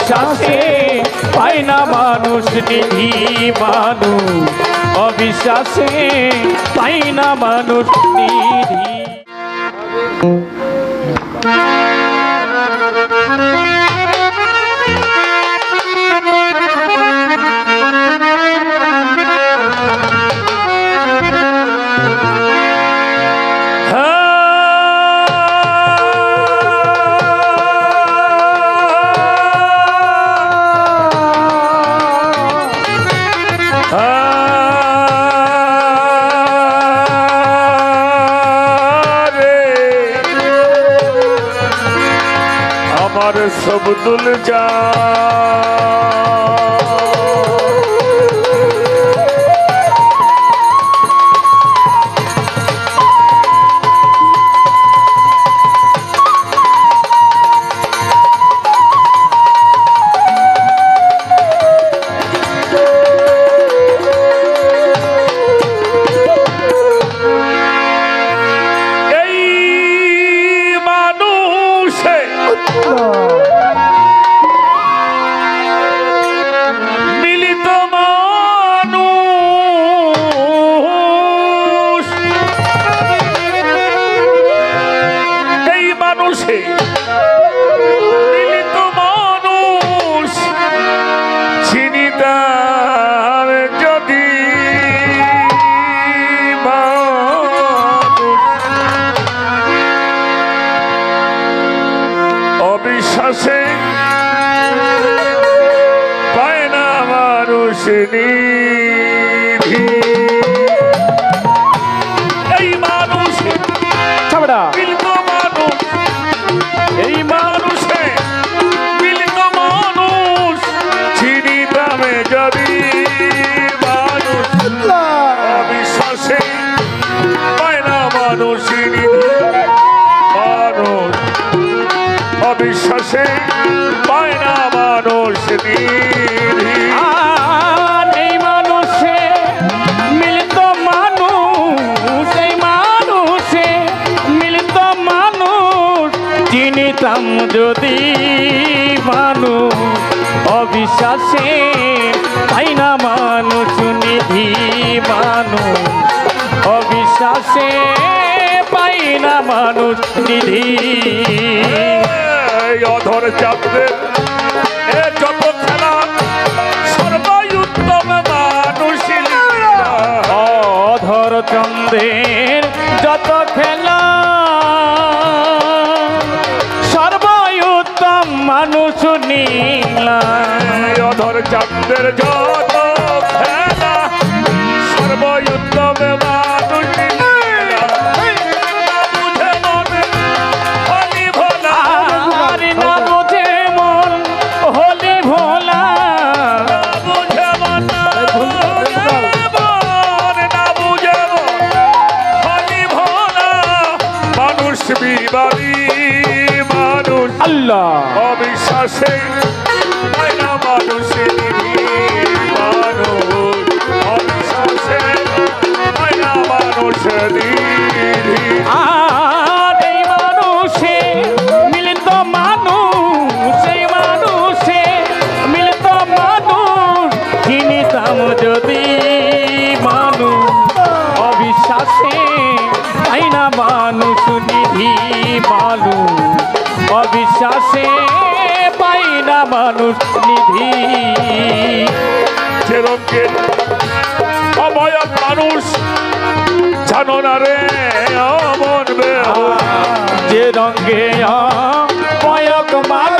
বিশ্বাসে পায় না মানুষ নিধি মানুষ। অবিশ্বাসে পাই না মানুষ নিধি। আমার সবদুল যা নিধি এই মানুষ ছাবড়া মিলিত মানুষ। এই মানুষে মিলিত মানুষ। চিনি দামে যদি মানুষ অবিশ্বাসে পায় না মানুষ মানুষ। অবিশ্বাসে পায় মানুষ নিধি চিনিতাম যদি মানুষ অবিশ্বাসে তাই না মানুষ নিধি মানুষ অবিশ্বাসে পাই না মানুষ নিধি। অধর চাপবে মানুষ নীলা। অধর চাপদের যত খেলা সর্বাই উত্তম আল্লাহ। অবিশ্বাসে অবিশ্বাসে পাই না মানুষ নিধি। অবয়ব মানুষ জানো না রে অমন যে রঙ্গে অয়ক মানুষ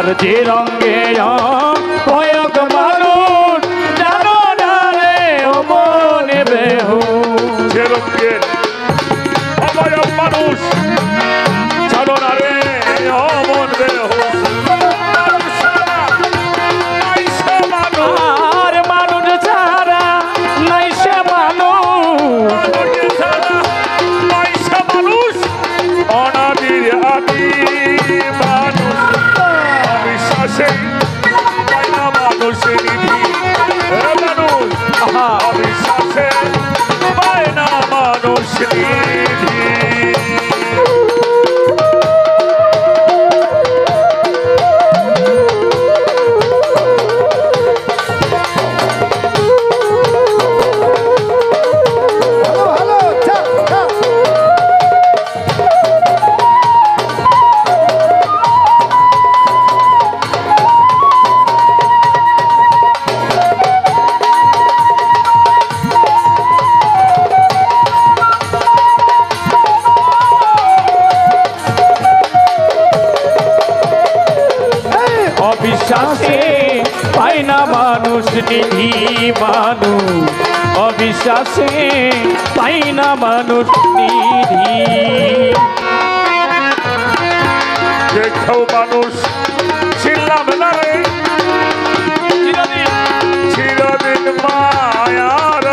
আর যে রঙে চাষে পাই না মানুষ নিধি। দেখেও মানুষ ছিলাম না রে। চিরদিন। মায়ার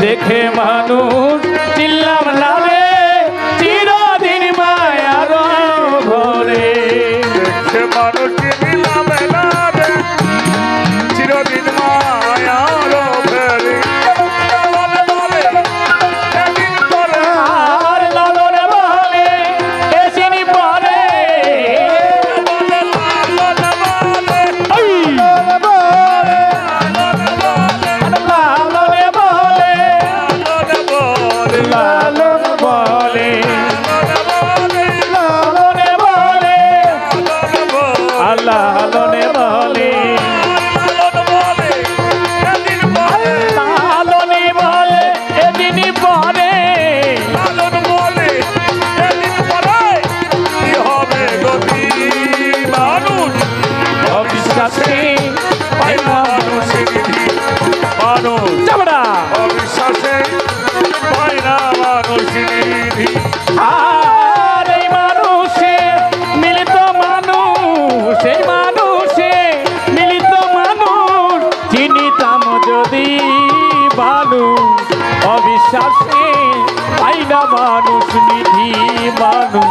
দেখে মানুষ চিল্লাম না রে চিরদিন মায়ার ঘরে। দেখে মানুষ চিল্লাম সাথে মানুষের মানুষ। অবিশ্বাসে পাইনা মানুষের নিধি। আর এই মানুষে মিলিত মানুষ চিনিতাম যদি ভালো অবিশ্বাসে পাইনা মানুষ নিধি মানুষ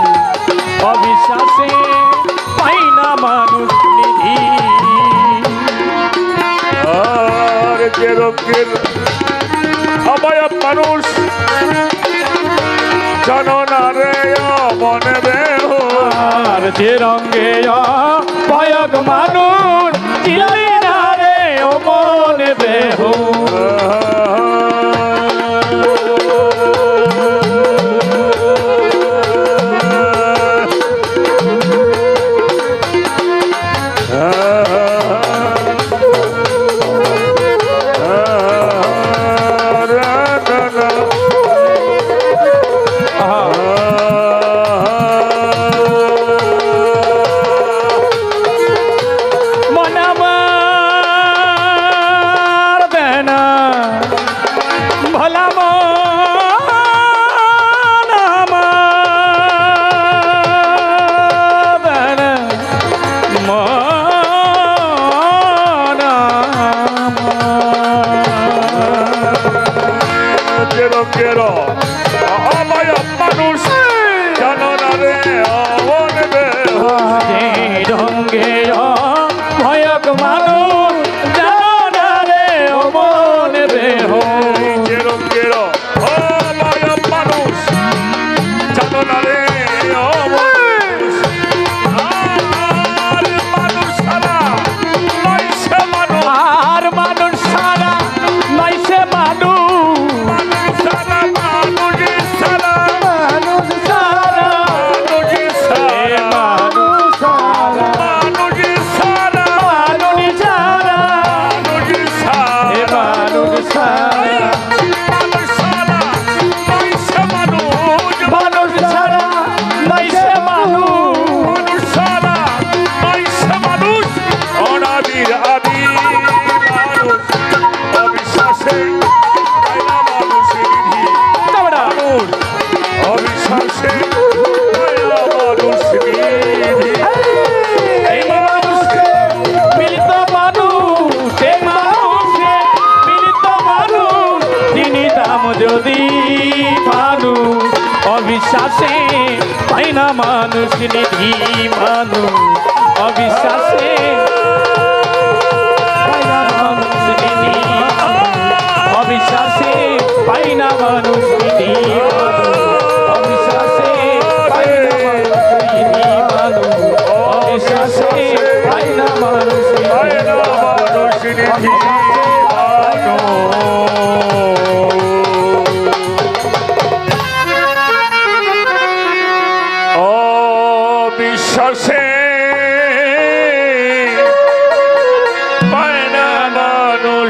অবিশ্বাসে পাইনা মানুষ যে রঙের অবয়ব মানুষ। জননারে মনে রে যে রঙে অবয়ব মানুষ চিলি না রে মনে দেহ হ্যাঁ, হ্যাঁ। অবিশ্বাসে পাই না মানুষ নিধি মানুষ। অবিশ্বাসে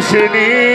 আসেনি।